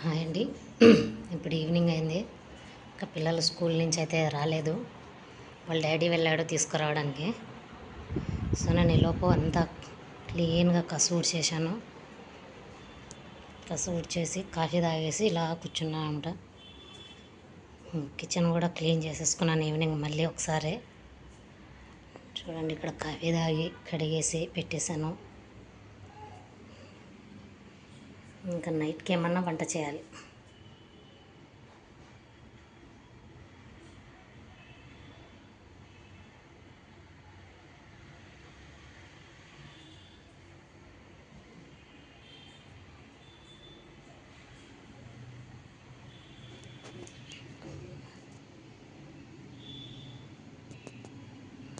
Hi అండి. ఇప్పుడు evening అయింది. ఇంకా పిల్లలు స్కూల్ నుంచి అయితే రాలేదు. వాళ్ళ డాడీ వెళ్ళాడు తీసుకురావడానికి. సో నేను ఈ లోపు అంతా క్లీన్గా కసు చేశాను. కసు చేసి కాఫీ తాగేసి ఇలా కూర్చున్నా అనమాట కిచెన్ కూడా క్లీన్ చేసేసుకున్నాను ఈవినింగ్ మళ్ళీ ఒకసారి. చూడండి ఇక్కడ కాఫీ తాగి కడిగేసి పెట్టేశాను. ఇంకా నైట్కి ఏమన్నా వంట చేయాలి.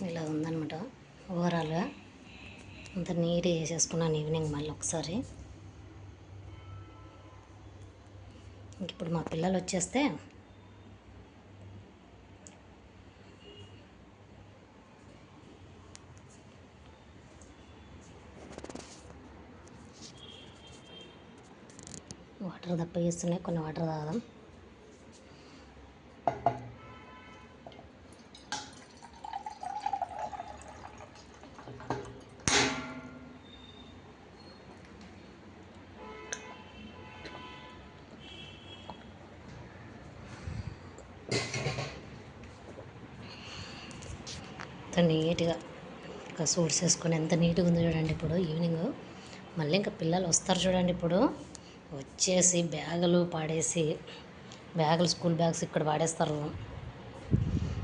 ఇలా ఉందన్నమాట. ఓవరాల్గా అంత నీట్గా చేసేసుకున్నాను ఈవినింగ్ మళ్ళీ ఒకసారి ఇప్పుడు మా పిల్లలు వచ్చేస్తే వాటర్ తప్ప చేస్తున్నాయి కొన్ని వాటర్ తాగదాం. నీట్గా ఇంకా సూట్స్ వేసుకొని ఎంత నీట్గా ఉందో చూడండి ఇప్పుడు ఈవినింగ్. మళ్ళీ ఇంకా పిల్లలు వస్తారు చూడండి ఇప్పుడు. వచ్చేసి బ్యాగులు పాడేసి బ్యాగులు స్కూల్ బ్యాగ్స్ ఇక్కడ పాడేస్తారు.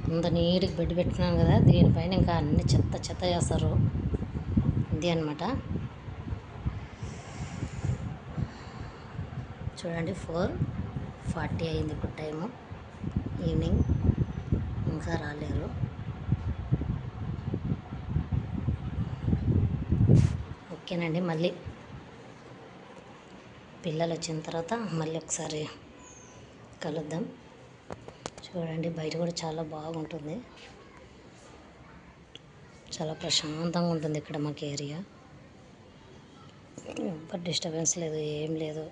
అంత నీట్గా బెడ్ పెట్టినాను కదా దీనిపైన ఇంకా అన్ని చెత్త చెత్త చేస్తారు. ఇది అనమాట చూడండి ఫోర్ ఫార్టీ అయింది ఇప్పుడు టైము. ఈవినింగ్. ఇంకా రాలేరు. ఓకేనండి మళ్ళీ పిల్లలు వచ్చిన తర్వాత మళ్ళీ ఒకసారి కలుద్దాం. చూడండి బయట కూడా చాలా బాగుంటుంది. చాలా ప్రశాంతంగా ఉంటుంది ఇక్కడ మాకు ఏరియా. ఎవ్వరు డిస్టర్బెన్స్ లేదు ఏం లేదు.